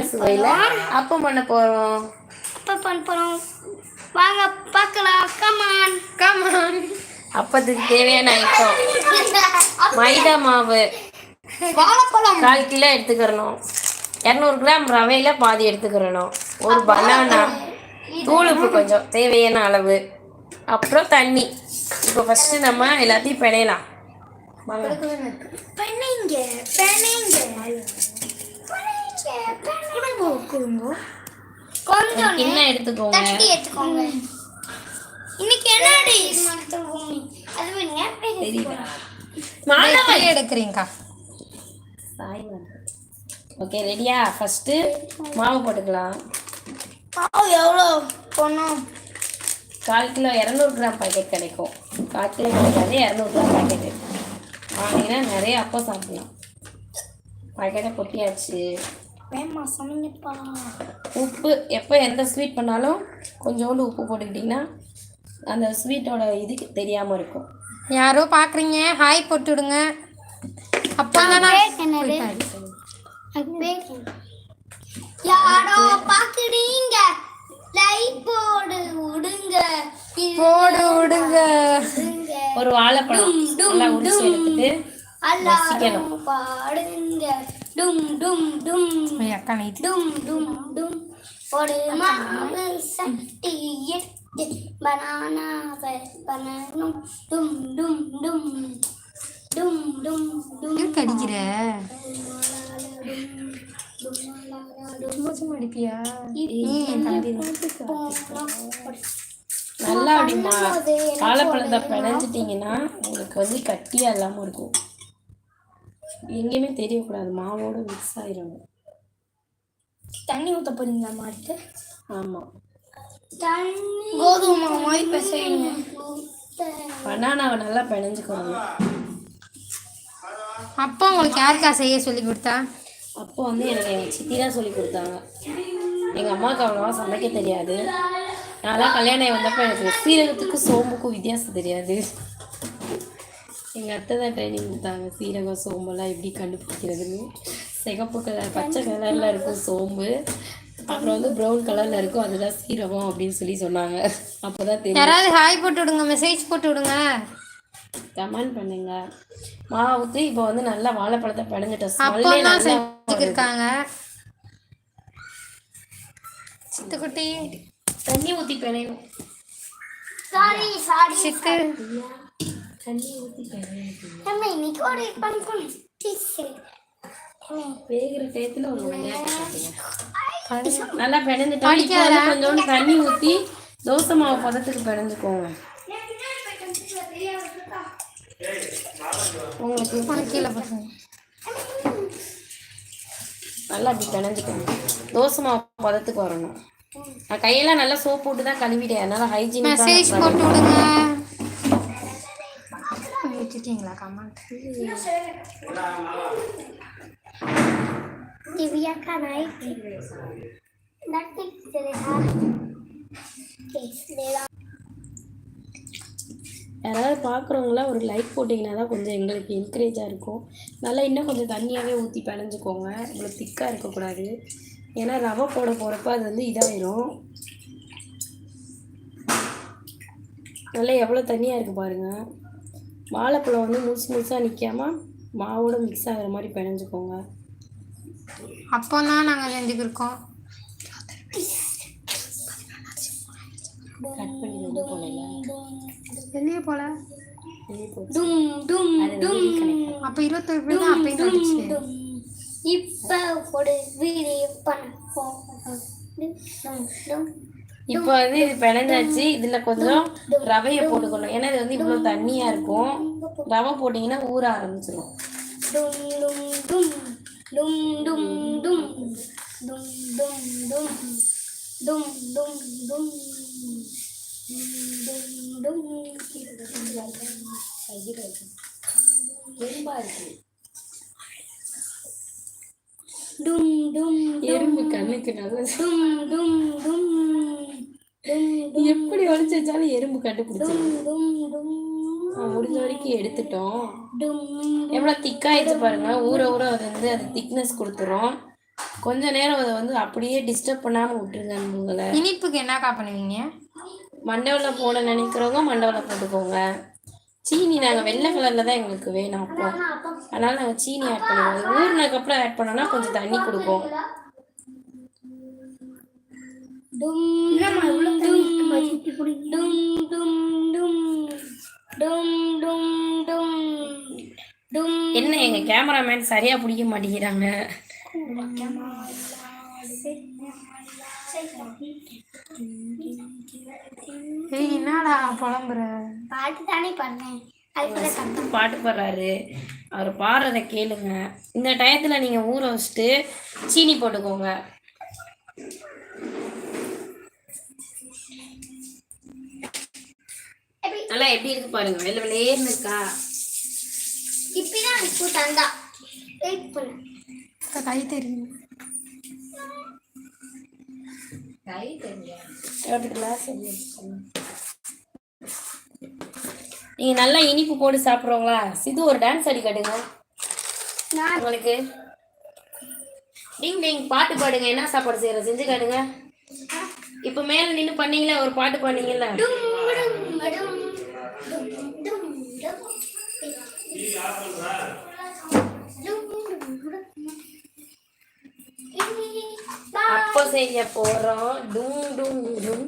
சுவையில் அப்பம் பண்ண போகிறோம் அப்போ பண்ண போகிறோம் வாங்க பார்க்கலாம். கமான் கமான் அப்பத்துக்கு தேவையான ஐட்டம். மைதா மாவு. வாழைப்பழம். கால் கிலோ எடுத்துக்கிறணும். இரநூறு கிராம் ரவையில் பாதி எடுத்துக்கிறணும். ஒரு பனானா. தூளுப்பு கொஞ்சம் தேவையான அளவு. அப்புறம் தண்ணி. இப்போ ஃபஸ்ட்டு நம்ம எல்லாத்தையும் பிணையலாம் வாங்க. கொஞ்சம் கிண்ணம் எடுத்துக்கோங்க? தட்டி எடுத்துக்கோங்க. இன்னைக்கு என்னடி? அது வேணுங்க மாலை எடுக்கிறீங்கக்கா? ஓகே ரெடியா? ஃபஸ்ட்டு மாவு போட்டுக்கலாம். பாவு எவ்வளோ? பொண்ணும் கால் கிலோ இரநூறு கிராம் பாக்கெட் கிடைக்கும். கால் கிலோ கிடைக்காது இரநூறு கிராம் பாக்கெட்டு வாங்கினா நிறைய அப்பம் சாப்பிடலாம். பாக்கெட்டை கொட்டியாச்சு. வேமா சமைங்கப்பா உப்பு எப்போ எந்த ஸ்வீட் பண்ணாலும் கொஞ்சோண்டு உப்பு போட்டுக்கிட்டிங்கன்னா அந்த ஸ்வீட்டோட இதுக்கு தெரியாமல் இருக்கும். யாரோ பார்க்குறீங்க ஹாய் போட்டு விடுங்க. அப்போ? யாரோ பாக்குறீங்க? லைட் போடு விடுங்க போடு விடுங்க. ஒரு வாழைப்பழம் நல்லா உரிச்சு எடுத்துட்டு பாடுங்க. டும் டும் டும் ஐய், அக்கா நைட்டு டும் டும் டும் ஒரு மாவு சட்டி எடுத்து பனானாவை பண்ணணும் டும் டும் டும் டும் டும் டும் எதுக்கு அடிக்கிற? சும்மா சும்மா அடிப்பியா? நல்லா அப்படி மா வாழைப்பழத்தை பிணைஞ்சிட்டிங்கன்னா உங்களுக்கு வந்து கட்டியாக இல்லாமல் இருக்கும். எங்கேயுமே தெரியக்கூடாது. மாவோட மிக்ஸ் ஆயிடணும் தண்ணி ஊத்த போறீங்களா மாட்டு ஆமாம் தண்ணி கோதுமை மாதிரி பிசையுங்க. பனானாவை நல்லா பிணைஞ்சுக்கணும் அப்போ உங்களுக்கு யாருக்கா செய்ய சொல்லி கொடுத்தா? அப்போ வந்து எனக்கு எங்கள் சித்தி தான் சொல்லி கொடுத்தாங்க. எங்கள் அம்மாவுக்கு அவ்வளோவா சமைக்க தெரியாது. நான்லாம் கல்யாணம் வந்தப்போ எனக்கு சீரகத்துக்கும் சோம்புக்கும் வித்தியாசம் தெரியாது. எங்கள் அத்தை தான் ட்ரைனிங் கொடுத்தாங்க. சீரகம் சோம்பெல்லாம் எப்படி கண்டுபிடிக்கிறதுன்னு. சிகப்பு கலர் பச்சை கலரில் இருக்கும் சோம்பு. அப்புறம் வந்து ப்ரௌன் கலரில் இருக்கும் அதுதான் சீரகம் அப்படின்னு சொல்லி சொன்னாங்க. அப்போ தான் தெரியும். யாராவது ஹாய் போட்டு விடுங்க மெசேஜ் போட்டு விடுங்க. கமெண்ட் பண்ணுங்க. மாவு ஊற்றி இப்போ வந்து நல்லா வாழைப்பழத்தை பிணைஞ்சிட்டோம் செஞ்சுக்கிருக்காங்க சித்துக்குட்டி. தண்ணி ஊற்றி பிணையணும். Sorry sorry Siddhu. தண்ணி ஊற்றி பிணையணும் நம்ம இன்னைக்கு ஒரு பண்ணிக்கணும் டீச்சர் வேகிற டயத்தில் ஒரு விளையாட்டு காட்டுங்க. நல்லா பிணைஞ்சிட்டோம் கொஞ்சோண்டு தண்ணி ஊற்றி தோசை மாவு பதத்துக்கு பிணைஞ்சுக்கோங்க உங்களுக்கு கீழே நல்லா அப்படி பிணைஞ்சுக்கோங்க. தோசை மாவு பதத்துக்கு வரணும். நான் கையெல்லாம் நல்லா சோப் போட்டு தான் கழுவிட்டேன். அதனால மெசேஜ் போட்டு விடுங்க கொடுத்துருக்கீங்களா கமெண்ட் திவ்யாக்கா நாய்க்கு யாராவது பார்க்குறவங்களா ஒரு லைக் போட்டிங்கன்னா தான் கொஞ்சம் எங்களுக்கு என்கரேஜாக இருக்கும். நல்லா இன்னும் கொஞ்சம் தண்ணியாகவே ஊற்றி பிணைஞ்சிக்கோங்க. இவ்வளோ திக்காக இருக்கக்கூடாது. ஏன்னா ரவை போட போகிறப்ப அது வந்து இதாயிரும். நல்லா எவ்வளோ தண்ணியாக இருக்குது பாருங்கள் வாழைப்பழம் வந்து முழுசு முழுசாக நிற்காமல் மாவோட மிக்ஸ் ஆகிற மாதிரி பிணைஞ்சுக்கோங்க அப்போ தான் நாங்கள் செஞ்சுக்கிருக்கோம். கட் வெளியே போகல டும் டும் டும். அப்போ இருபத்தொரு பேர் தான் அப்பயும் வந்துச்சு இப்போ ஒரு வீடியோ பண்ணுவோம் இப்போ வந்து இது பிணைஞ்சாச்சு. இதில் கொஞ்சம் ரவையை போட்டுக்கணும். ஏன்னா இது வந்து இவ்வளோ தண்ணியாக இருக்கும். ரவை போட்டிங்கன்னா ஊற ஆரம்பிச்சிடும் எறும்பு கண்ணுக்கு நல்லது எப்படி ஒழிச்சு வச்சாலும் எறும்பு டும் முடிஞ்ச வரைக்கும் எடுத்துட்டோம். டும் எவ்வளோ திக்காயிடுச்சு பாருங்க. ஊற ஊற அது வந்து அது திக்னஸ் கொடுத்துரும். கொஞ்ச நேரம் அதை வந்து அப்படியே டிஸ்டர்ப் பண்ணாமல் விட்டுருங்க உங்களை இனிப்புக்கு என்னக்கா பண்ணுவீங்க? மண்டபத்தில் போட நினைக்கிறவங்க மண்டபத்தில் போட்டுக்கோங்க. சீனி நாங்கள் வெள்ளை கலரில் தான் எங்களுக்கு வேணும் அப்போ. அதனால் நாங்கள் சீனி ஆட் பண்ணுவோம் ஊறினதுக்கப்புறம் ஆட் பண்ணோன்னா கொஞ்சம் தண்ணி கொடுக்கும். டும் டும் டும் டும் டும் டும் டும் டும் டும் என்ன எங்கள் கேமராமேன் சரியாக பிடிக்க மாட்டேங்கிறாங்க? ஏய் என்னடா புலம்புற? பாட்டு தானே பண்ணேன் அதுக்குள்ள சத்தம்? பாட்டு பாடுறாரு. அவர் பாடுறத கேளுங்க. இந்த டயத்தில் நீங்கள் ஊற வச்சுட்டு சீனி போட்டுக்கோங்க. நல்லா எப்படி இருக்கு பாருங்க வெள்ளை வெள்ளையேன்னு இருக்கா? இப்பதான் இப்போ தந்தா. வெயிட் பண்ணு. அக்கா, கை தெரியும் ஒரு கிளாஸ் நீங்கள் நல்லா இனிப்பு போட்டு சாப்பிட்றவங்களா? சிது ஒரு டான்ஸ் அடி காட்டுங்க. நான் உங்களுக்கு. டிங் டிங் பாட்டு பாடுங்க. என்ன சாப்பாடு செய்யற? செஞ்சு காட்டுங்க. இப்போ மேலே நின்று பண்ணீங்களே? ஒரு பாட்டு பாடுனீங்கல்ல? அப்போ செய்ய போறோம். டும் டும் டும்.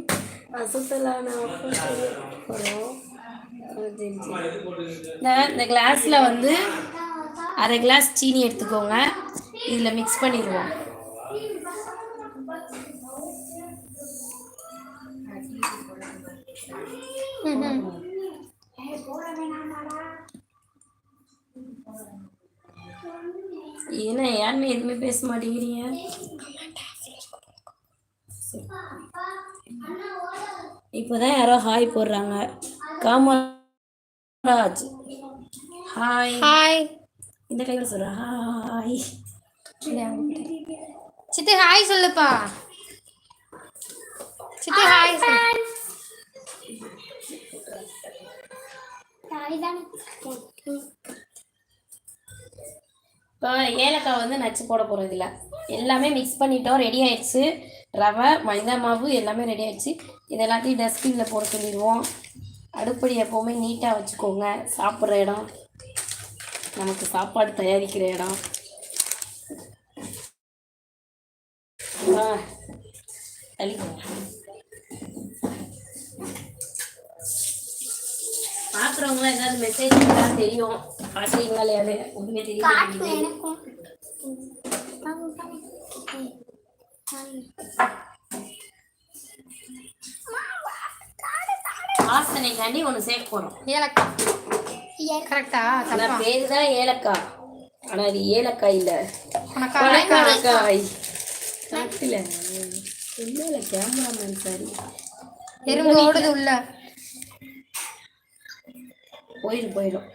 அசுத்தலான அப்போ செய்ய போறோம். சரி, சரி. இந்த இந்த கிளாஸ்ல வந்து அரை கிளாஸ் சீனி எடுத்துக்கோங்க. இதுல மிக்ஸ் பண்ணிடுவோம். என்ன யாருமே எதுவுமே பேச மாட்டேங்கிறீங்க? இப்போதான் யாரோ ஹாய் போடுறாங்க. காமராஜ். ஹாய் ஹாய் இந்த கையில் சொல்கிறேன் ஹாய் சித்தி ஹாய் சொல்லுப்பா. சித்தி ஹாய் சொல்லு. இப்போ ஏலக்காய் வந்து நச்சு போட போகிறது இல்லை எல்லாமே மிக்ஸ் பண்ணிட்டோம் ரெடி ஆயிடுச்சு. ரவை மைதா மாவு எல்லாமே ரெடி ஆயிடுச்சு. இது எல்லாத்தையும் டஸ்ட்பினில் போட சொல்லிடுவோம். அடுப்படி எப்போவுமே நீட்டாக வச்சுக்கோங்க. சாப்பிட்ற இடம் நமக்கு சாப்பாடு தயாரிக்கிற இடம். தள்ளிக்கோங்க பார்க்குறவங்களாம் ஏதாவது மெசேஜ் தெரியும். காட்டுறீங்களா இல்லையா ஒன்றுமே தெரியல வாசனைக்காண்டி ஏலக்காய் கரெக்டா ஏலக்காய் ஆனால் அது ஏலக்காய் இல்லை கணக்காய் காட்டில் இல்லை கேமராமேன் சரி உள்ள போயிடும் போயிடும்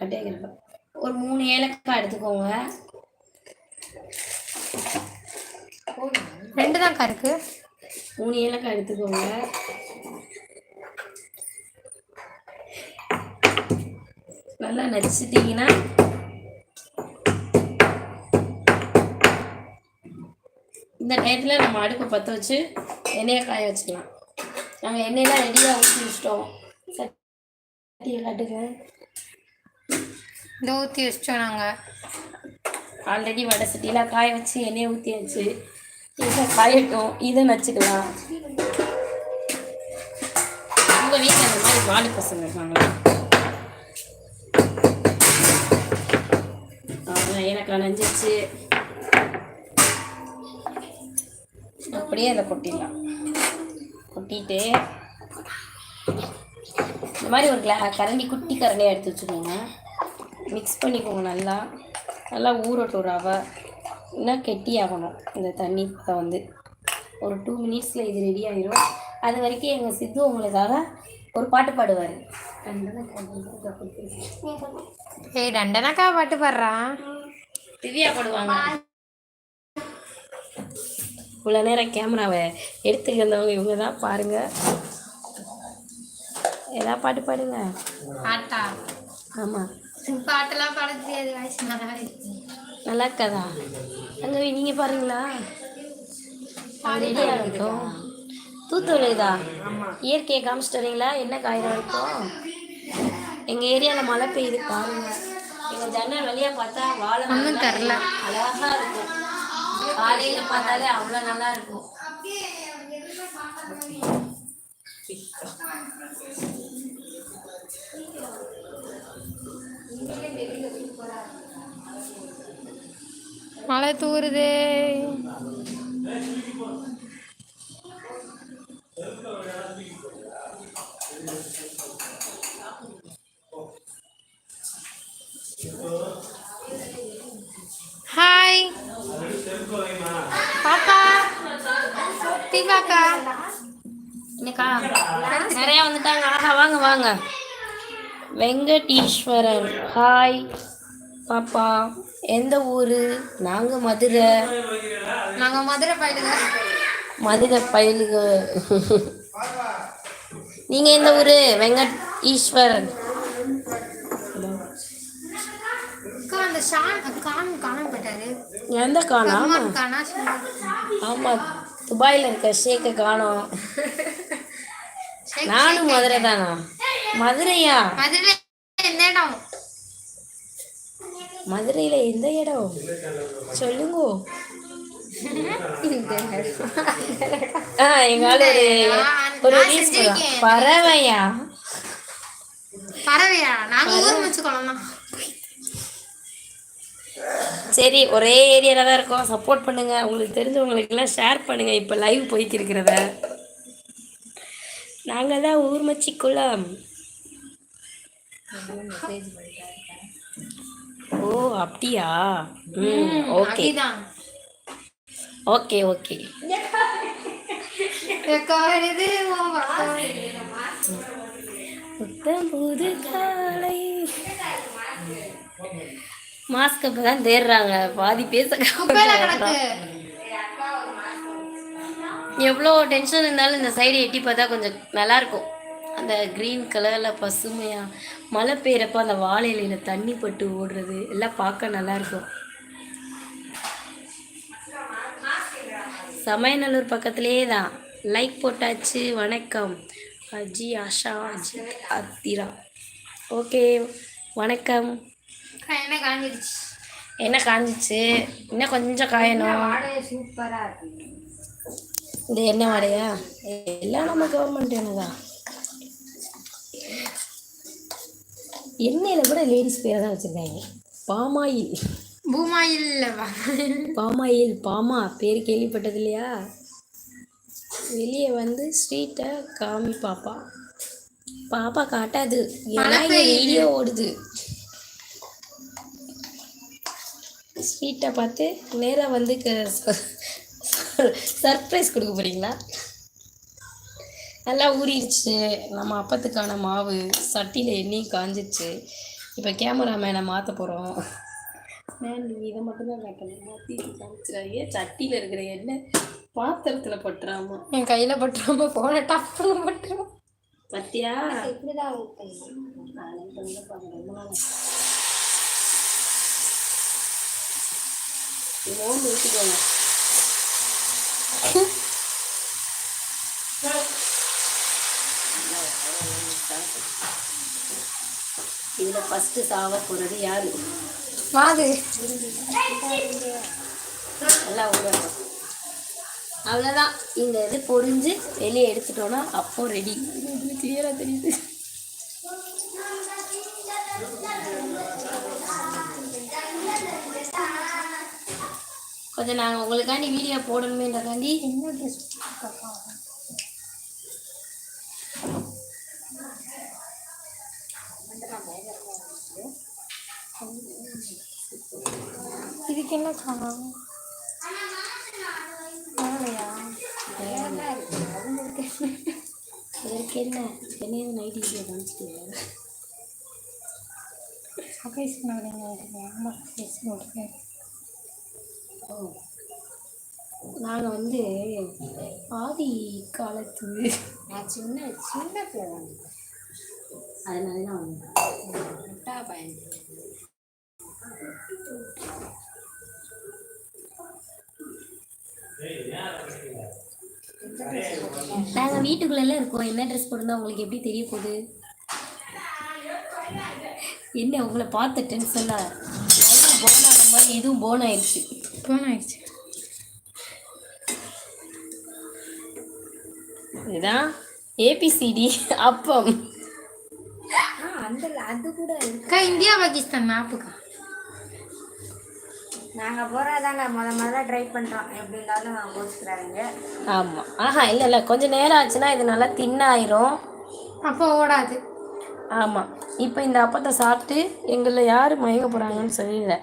கட்டையாக ஒரு மூணு ஏலக்காய் எடுத்துக்கோங்க. ரெண்டு தான்க்கா இருக்கு. மூணு ஏலக்காய் எடுத்துக்கோங்க. நல்லா நச்சுட்டிங்கன்னா இந்த டயத்தில் நம்ம அடுப்பை பற்ற வச்சு எண்ணெயை காய வச்சுக்கலாம். நாங்கள் எண்ணெயெல்லாம் ரெடியாக ஊற்றி வச்சிட்டோம். சட்டியை காட்டுங்க. இந்த ஊற்றி வச்சிட்டோம் நாங்கள் ஆல்ரெடி வடை சட்டியில் காய வச்சு எண்ணெயை ஊற்றியாச்சு இதை காயட்டும். இதை நச்சுக்கலாம். உங்கள் வீட்டில் இந்த மாதிரி வாலி பசங்க இருக்காங்களா? அவ்வளோதான் ஏலக்காய் நஞ்சிச்சு அப்படியே அதை கொட்டிடலாம். கொட்டிட்டு இந்த மாதிரி ஒரு கரண்டி குட்டி கரண்டியாக எடுத்து வச்சுக்கோங்க. மிக்ஸ் பண்ணிக்கோங்க நல்லா. நல்லா ஊறட்டும் ரவை. இன்னும் கெட்டி ஆகணும். இந்த தண்ணி வந்து. ஒரு டூ மினிட்ஸில் இது ரெடி ஆயிரும். அது வரைக்கும் எங்கள் சித்து உங்களுக்காக ஒரு பாட்டு பாடுவார். ஏய் தண்டனக்கா பாட்டு பாடுறான் திவ்யா பாடுவாங்க. இவ்வளோ நேரம் கேமராவை எடுத்துட்டு இருந்தவங்க இவங்க தான் பாருங்க. ஏதா பாட்டு பாடுங்க. ஆமாம் பாட்டெல்லாம் பாட தெரியாது வயசு நல்லா இருக்கு நல்லா இருக்காதா சங்கவி நீங்கள் பாருங்களா ரெடியாக இருக்கும் தூத்து விழுதா இயற்கையை காமிச்சிட்டு வரீங்களா? என்ன காயிரம் இருக்கும்? எங்கள் ஏரியாவில் மழை பெய்யுது பாருங்க. எங்கள் ஜன்னல் வழியாக பார்த்தா வாழை ஒண்ணும் தெரியல. அழகா இருக்கும். காலையில் பார்த்தாலே அவ்வளோ நல்லா இருக்கும் மழை தூறுதே ஹாய் பாப்பா. தீபாக்கா. என்னக்கா நிறைய வந்துட்டாங்க. ஆஹா வாங்க வாங்க. வெங்கடீஸ்வரன். ஹாய் பாப்பா. எந்த ஊர்? நாங்கள் மதுரை. நாங்க மதுரை பயிலுங்க. மதுரை பயலுக நீங்கள் எந்த ஊர்? வெங்கட் ஈஸ்வரன் எந்த காணா ஆமாம் துபாயில் இருக்க ஷேக்கை காணோம். நானும் மதுரை தானா? மதுரையா? மதுரை எந்த இடம்? மதுரையில் எந்த இடம்? சொல்லுங்க. எங்கால ஒரு. பறவையா? பறவையா? நாங்க ஊர் வச்சு குழந்தான் சரி ஒரே ஏரியாவில் தான் இருக்கோம். சப்போர்ட் பண்ணுங்க. உங்களுக்கு தெரிஞ்சவங்களுக்கெல்லாம் ஷேர் பண்ணுங்க. இப்போ லைவ் போயிட்டு இருக்கிறத. நாங்கள் தான் ஓ அப்படியா? ம் ஓகே. Okay okay. அக்கா, இது ஓவா. புத்தம் புது காலை. மாஸ்க் இப்போ தான் தேடுறாங்க பாதி பேச எவ்வளோ டென்ஷன் இருந்தாலும் இந்த சைடு எட்டி பார்த்தா கொஞ்சம் நல்லா இருக்கும். அந்த க்ரீன் கலரில் பசுமையாக மழை பெய்யறப்ப அந்த வாழை இலையில தண்ணி பட்டு ஓடுறது எல்லாம் பார்க்க நல்லா இருக்கும். சமயநல்லூர் பக்கத்துலேயே தான். லைக் போட்டாச்சு வணக்கம். அஜி ஆஷா அஜித் அத்திரா. ஓகே வணக்கம். என்ன காஞ்சிருச்சு? என்ன காஞ்சிச்சு? இன்னும் கொஞ்சம் காயணும். இந்த என்ன வாடையா எல்லாம் நம்ம கவர்மெண்ட் என்னதான். எண்ணெயில் கூட லேடிஸ் பேரை தான் வச்சுருக்காங்க. பாமாயில். பூமாயில் பாமாயில் பாமா பேர் கேள்விப்பட்டது இல்லையா? வெளியே வந்து ஸ்ட்ரீட்டை காமி பாப்பா. பாப்பா காட்டாது. வீடியோ ஓடுது. ஸ்ட்ரீட்டை பார்த்து நேராக வந்து சர்ப்ரைஸ் கொடுக்க போறீங்களா? நல்லா ஊறிடுச்சு. நம்ம அப்பத்துக்கான மாவு சட்டியில் எண்ணெயும் காஞ்சிருச்சு. இப்போ கேமராமேனை மாற்ற போகிறோம் மேம் நீங்கள் இதை மட்டும்தான் காட்டணும் மாற்றி காமிச்சிடாதீங்க. சட்டியில் இருக்கிற எண்ணெய் பாத்திரத்தில் பட்டுறாமா? என் கையில பட்டுறாம போன டப்புன்னு பட்டுரும் பத்தியா? ஓன் ஊற்றிக்கோங்க இதில் ஃபஸ்ட்டு சாவ போகிறது யாரு? வாது. நல்லா ஊறட்டும் அவ்வளோதான் இந்த இது பொரிஞ்சு வெளியே எடுத்துட்டோன்னா அப்போ ரெடி கிளியராக தெரியுது. கொஞ்சம் நாங்கள் உங்களுக்காண்டி வீடியோ போடணுமேன்றக்காண்டி என்ன ட்ரெஸ் இதுக்கு என்ன இதற்கு என்ன என்னைய நைட் காமிச்சிட்டு சர்ப்ரைஸ் பண்ணாதீங்க ஆமாம் ஃபேஸ் போட்டுருக்கேன் ஓ நாங்கள் வந்து ஆதி காலத்து நான் சின்ன சின்ன பிள்ளை அதனால தான் வந்தேன். முட்டா பயன் நாங்க வீட்டுக்குள்ள இருக்கோம். என்ன ட்ரெஸ் போட்டிருந்தா உங்களுக்கு எப்படி தெரிய போகுது? என்ன உங்களை பார்த்த டென்ஷன்ல போன் ஆன மாதிரி இதுவும் போன் ஆயிடுச்சு. போன் ஆயிடுச்சு. இதுதான் ஏபிசிடி அப்பம். அந்த அது கூட இந்தியா பாகிஸ்தான் மேப்புக்கா நாங்கள் போகிறதாங்க முத முதல்ல ட்ரை பண்ணுறோம் எப்படி இருந்தாலும் கோச்சுக்கிறாங்க ஆமாம் ஆஹா இல்லை இல்லை கொஞ்சம் நேரம் ஆச்சுன்னா இது நல்லா தின்னாயிரும். அப்போ ஓடாது. ஆமாம் இப்போ இந்த அப்பத்தை சாப்பிட்டு எங்களில் யார் மயங்க போகிறாங்கன்னு சொல்லல.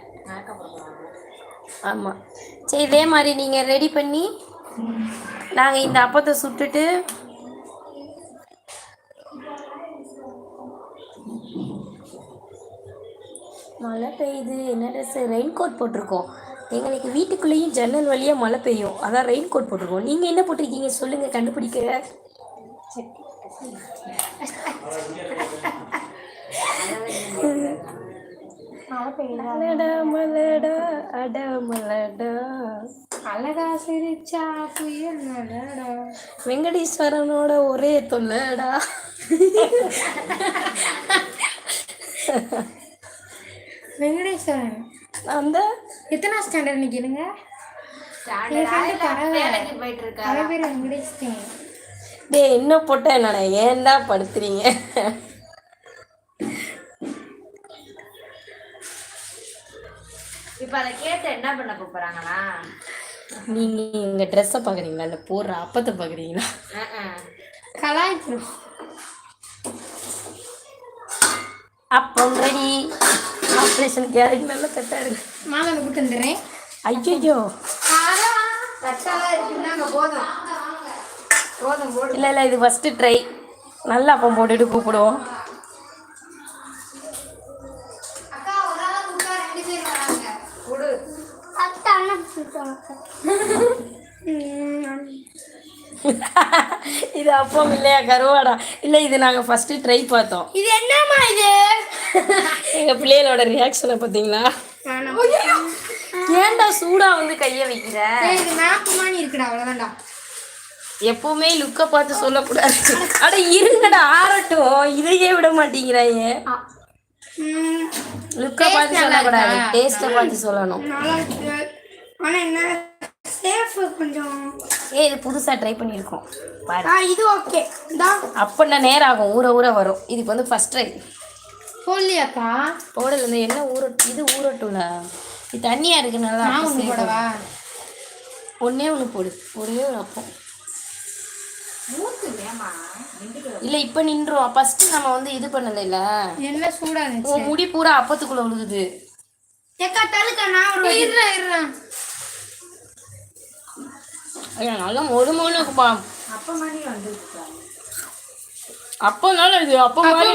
ஆமாம் சரி இதே மாதிரி நீங்கள் ரெடி பண்ணி நாங்கள் இந்த அப்பத்தை சுட்டுட்டு மழை பெய்யுது. என்ன ட்ரெஸ் ரெயின் கோட் போட்டிருக்கோம். எங்களுக்கு வீட்டுக்குள்ளேயும் ஜன்னல் வழியாக மழை பெய்யும். அதான் ரெயின் கோட் போட்டிருக்கோம். நீங்கள் என்ன போட்டிருக்கீங்க? சொல்லுங்கள் கண்டுபிடிக்க. மலடா அட மலடா. அழகா சிரிச்சா புயல். வெங்கடேஸ்வரனோட ஒரே தொல்லடா. வெங்கடேஸ்வரன் அந்த எத்தனை ஸ்டாண்டர்ட் நிற்கிறீங்க நிறைய பேர் டேய் இன்னும் போட்ட? என்னடா ஏன்டா படுத்துறீங்க? இப்போ அதை கேட்டு என்ன பண்ண போகிறாங்களா நீங்க எங்க ட்ரெஸ்ஸை பார்க்குறீங்களா இல்லை போடுற அப்பத்தை பார்க்குறீங்களா கலாய்க்கிறோம் அப்பம் ரெடி ஆப்ரேஷன் கேரட் நல்லா கட்டாடு மாலை கூட்டு வந்துடுறேன் ஐயோ இல்லை இல்லை இது ஃபஸ்ட்டு ட்ரை நல்லா அப்பம் போட்டுட்டு கூப்பிடுவோம் அக்கா ஒரு ஆளா கூப்பிட்டா ரெண்டு பேர் வராங்க. கொடு இது அப்பம் இல்லையா கருவாடா? இல்லை இது நாங்கள் ஃபஸ்ட்டு ட்ரை பார்த்தோம். இது என்னம்மா இது? எங்கள் பிள்ளைகளோட ரியாக்ஷனை பார்த்தீங்களா? ஏன்டா சூடாக வந்து கையை வைக்கிற? மாதிரி இருக்குடா எப்பவுமே லுக்கை பார்த்து சொல்லக்கூடாது. அட இருங்கடா ஆறட்டும். இதையே விட மாட்டேங்கிறாங்க லுக்கை பார்த்து சொல்லக்கூடாது. டேஸ்ட்டை பார்த்து சொல்லணும். ஆனால் என்ன? சேஃப் கொஞ்சம். ஏ இது புதுசாக ட்ரை பண்ணியிருக்கோம். இது ஓகே அப்படின்னா நேரம் ஆகும் ஊற ஊற வரும். இதுக்கு வந்து ஃபஸ்ட் ட்ரை போடலையாக்கா? போடல இந்த என்ன ஊற இது ஊறட்டும்ல. இது தண்ணியாக இருக்கு நல்லா நான் ஒன்று போடவா? ஒன்றே ஒன்று போடு. ஒரே ஒரு அப்பம். இல்லை இப்போ நின்றோம். ஃபஸ்ட்டு நம்ம வந்து இது பண்ணல இல்ல. என்ன சூடா இருந்துச்சு உன் முடி பூரா அப்பத்துக்குள்ள விழுகுது ஏக்கா தள்ளுக்கா நான் ஒரு இருறா இருறா ஐயா நல்லா மொறு மொறுக்குப்பா அப்போ மாதிரி வந்து அப்பனால இது அப்போ மாதிரி?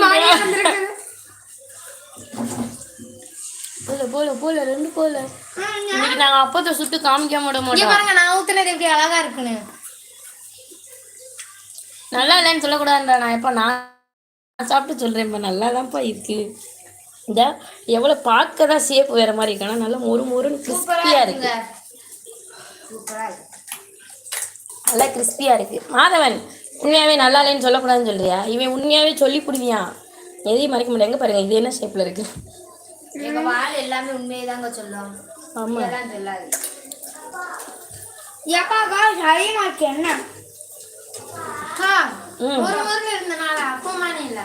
போல போல போல ரெண்டு போல. இன்னைக்கு நாங்க அப்பத்தை சுட்டு காமிக்க விட மாட்டோம். பாருங்க நான் ஊத்துனது எப்படி அழகா இருக்குன்னு. நல்லா இல்லைன்னு சொல்லக்கூடாதுடா நான் எப்போ நான் சாப்பிட்டு சொல்கிறேன் இப்போ நல்லா தான்ப்பா இருக்கு. இந்த எவ்வளோ பார்க்க தான் ஷேப் வேற மாதிரி இருக்கு. ஆனால் நல்லா மொறு மொறுன்னு கிறிஸ்பியாக இருக்கு. நல்லா கிறிஸ்பியாக இருக்கு. மாதவன் உண்மையாகவே நல்லா இல்லைன்னு சொல்லக்கூடாதுன்னு சொல்றியா? இவன் உண்மையாகவே சொல்லி கொடுவியான் எதையும் மறைக்க முடியாது எங்க பாருங்க இது என்ன ஷேப்பில் இருக்கு? எங்க வாழ் எல்லாமே உண்மையை தாங்க ஆமாம் இதெல்லாம் சொல்லாது சரியா இருக்கு என்ன? ஒரு ஊர்ல இருந்தனால அப்பமானே இல்ல.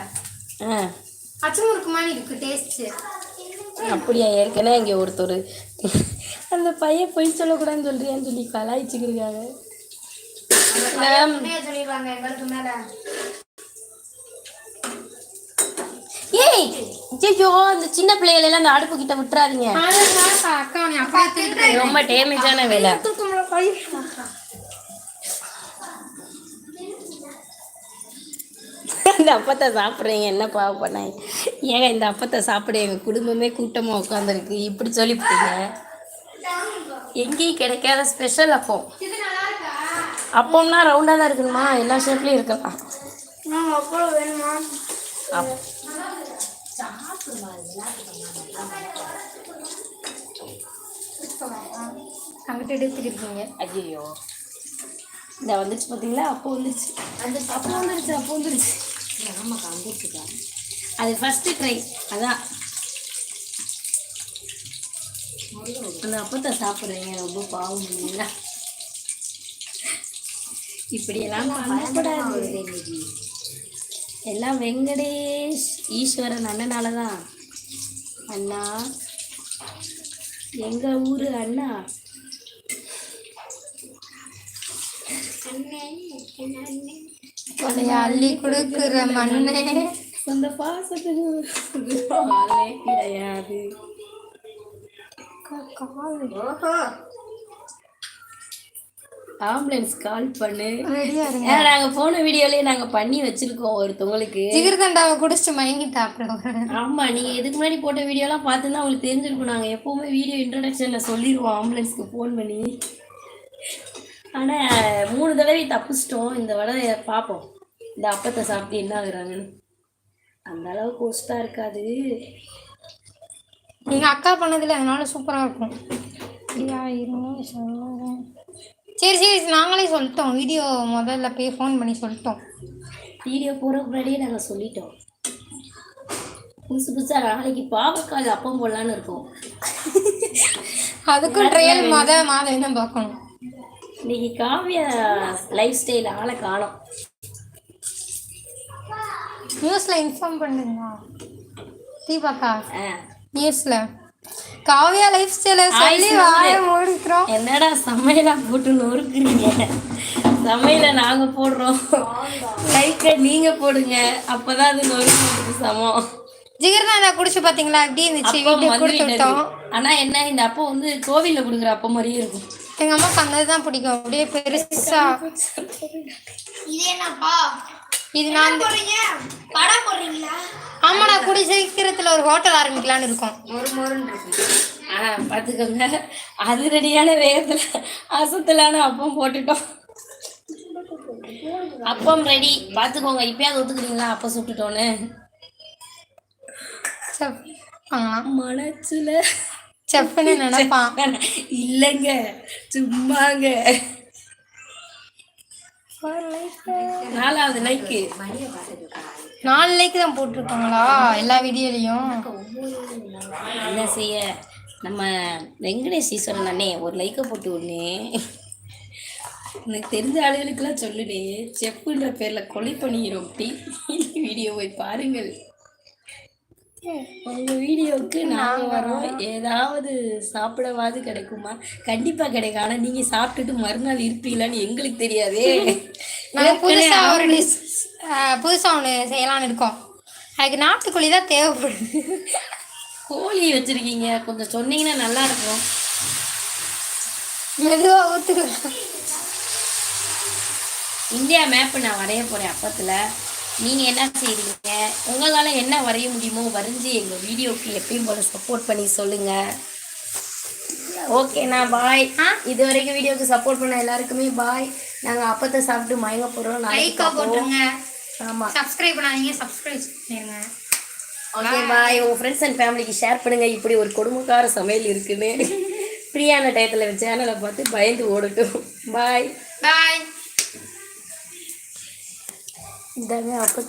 ஆ. அச்சு முறுக்கு மாதிரி இருக்கு டேஸ்ட் அப்படியா ஏற்கனவே இங்கே ஒருத்தர். அந்த பையன் பொய் சொல்லக்கூடாதுன்னு சொல்றியான்னு சொல்லி கலாய்ச்சிக்கிருக்காங்க. உண்மையை சொல்லிடுவாங்க எங்களுக்கு மேல. ஏய் ஐயோ அந்த சின்ன பிள்ளைகள் எல்லாம் அந்த அடுப்பு கிட்ட விட்டுறாதீங்க. ரொம்ப டேமேஜான வேலை. இந்த அப்பத்தை சாப்பிட்றீங்க என்ன பாவ பண்ணாங்க? ஏங்க இந்த அப்பத்தை சாப்பிட எங்கள் குடும்பமே கூட்டமாக உட்காந்துருக்கு இப்படி சொல்லிவிட்டீங்க. எங்கேயும் கிடைக்காத ஸ்பெஷல் அப்பம் இருக்கா அப்பம்னா ரவுண்டாக தான் இருக்கணுமா? எல்லா ஷேப்லேயும் இருக்கலாம். நான் அப்புறம் வேணுமா? அங்கிட்ட எடுத்துட்டு இருக்கீங்க ஐயோ இந்த வந்துச்சு பார்த்தீங்களா அப்போ வந்துருச்சு. அப்போ வந்துருச்சு அப்போ வந்துருச்சு. ஆமாக்கா வந்துருச்சுக்கா. அது ஃபஸ்ட்டு ட்ரை அதான். அந்த அப்பத்தை சாப்பிட்றீங்க ரொம்ப பாவம் இல்லைங்களா? இப்படியெல்லாம் பண்ணக்கூடாது. எல்லாம் வெங்கடேஷ் ஈஸ்வரன் அண்ணனால தான் அண்ணா எங்க ஊரு அண்ணா? பழைய அள்ளி கொடுக்குற மண்ணே. சொந்த பாசத்துக்கு கிடையாது. ஆம்புலன்ஸ் கால் பண்ணு. ஏன்னா நாங்க போன வீடியோலயே நாங்க பண்ணி வச்சிருக்கோம் ஒருத்தவங்களுக்கு. ஜிகிர்தண்டாவை குடிச்சிட்டு மயங்கிட்டா அப்புறம். ஆமா நீங்க இதுக்கு முன்னாடி போட்ட வீடியோலாம் பார்த்துருந்தா உங்களுக்கு தெரிஞ்சிருக்கும். நாங்க எப்பவுமே வீடியோ இன்ட்ரடக்ஷன்ல சொல்லிடுவோம் ஆம்புலன்ஸ்க்கு ஃபோன் பண்ணி. ஆனா மூணு தடவை தப்பிச்சிட்டோம். இந்த தடவை பார்ப்போம். இந்த அப்பத்தை சாப்பிட்டு என்ன ஆகுறாங்கன்னு. அந்த அளவுக்கு ஒஸ்டா இருக்காது. நீங்க அக்கா பண்ணதுல அதனால சூப்பரா இருக்கும். அப்படியா இருங்க சொல்லுங்க. சரி சரி நாங்களே சொல்லிட்டோம். வீடியோ முதல்ல போய் ஃபோன் பண்ணி சொல்லிட்டோம். வீடியோ போகிற முன்னாடியே நாங்கள் சொல்லிட்டோம். புதுசு புதுசாக நாளைக்கு பாவக்கால் அப்பம் போடலான்னு இருக்கோம். அதுக்கும் ட்ரையல் மொத மாதம் தான் பார்க்கணும். இன்னைக்கு காவியா லைஃப் ஸ்டைல் ஆளை காணோம் நியூஸ்ல இன்ஃபார்ம் பண்ணுங்க. தீபாக்கா நியூஸ்ல காவியா லைஃப் ஸ்டைல சொல்லி வாய மூடிக்கிறோம். என்னடா சமையலா போட்டு நொறுக்குறீங்க சமையலை நாங்க போடுறோம். லைக்கை நீங்க போடுங்க. அப்பதான் அது நொறுக்கு சமம். ஜிகர்தாண்டா குடிச்சு பாத்தீங்களா? எப்படி இருந்துச்சு? வீட்டுக்கு கொடுத்து. விட்டோம். ஆனா என்ன இந்த அப்பம் வந்து கோவில்ல கொடுக்குற அப்பம் மாதிரியே இருக்கும். எங்க அம்மா பண்ணதுதான் பிடிக்கும். அப்படியே பெருசா. இது என்னப்பா? இது நான் கடை போடுறீங்களா? ஆமாடா கூடி சீக்கிரத்துல ஒரு ஹோட்டல் ஆரம்பிக்கலாம்னு இருக்கோம். ஒரு மொறுன்னு இருக்கு. ஆ பார்த்துக்கோங்க. அது ரெடியான வேகத்தில் அசத்தலான அப்பம் போட்டுட்டோம். அப்பம் ரெடி பார்த்துக்கோங்க இப்பயாவது ஒத்துக்கிறீங்களா? அப்பம் சுட்டுட்டோன்னு. மனசுல. செப்புன்னு நினைப்பான். இல்லைங்க சும்மாங்க. நாலாவது லைக்கு நாலு லைக் தான் போட்டிருக்காங்களா? எல்லா வீடியோலையும். என்ன செய்ய? நம்ம வெங்கடேஷ் ஈஸ்வரன் அண்ணே ஒரு லைக்கை போட்டு விடனே. எனக்கு தெரிஞ்ச ஆளுகளுக்கெல்லாம் சொல்லுடே செப்புன்ற பேரில் கொலை பண்ணிக்கிறோம் அப்படி வீடியோ போய் பாருங்கள். உங்க வீடியோவுக்கு நாங்க வரோம் ஏதாவது சாப்பிடவாது கிடைக்குமா? கண்டிப்பா கிடைக்கும். ஆனா நீங்க சாப்பிட்டுட்டு மறுநாள் இருப்பீங்களான்னு எங்களுக்கு தெரியாதே. நாங்க புதுசா ஒரு டிஷ் புதுசா ஒன்று செய்யலாம்னு இருக்கோம். அதுக்கு நாட்டுக்கோழி தான் தேவைப்படுது. கோழி வச்சிருக்கீங்க. கொஞ்சம் சொன்னீங்கன்னா நல்லா இருக்கும். மெதுவா ஊத்துக்கலாம் இந்தியா மேப் நான் வரைய போறேன் அப்பத்துல. நீங்க என்ன செய்றீங்க? உங்களால என்ன வரைய முடியுமோ வரைஞ்சி எங்க வீடியோக்கு எப்பயும் போல சப்போர்ட் பண்ணி சொல்லுங்க. ஓகேண்ணா பாய் இது வரைக்கும் வீடியோக்கு சப்போர்ட் பண்ண எல்லாருக்குமே பாய் நாங்க அப்பத்தை சாப்பிட்டு மயங்க நாளைக்கு லைக்கா. போட்டுருங்க. ஆமா. சப்ஸ்கிரைப் பண்ணாதீங்க. சப்ஸ்கிரைப் பண்ணிருங்க. ஓகே பாய் உங்க ஃப்ரெண்ட்ஸ் அண்ட் ஃபேமிலிக்கு ஷேர் பண்ணுங்க. இப்படி ஒரு கொடுமைக்கார சமையல் இருக்குன்னு. ஃப்ரீயான டயத்துல சேனலை பார்த்து பயந்து ஓடட்டும். பாய் பாய் இதாங்க அப்பத்தை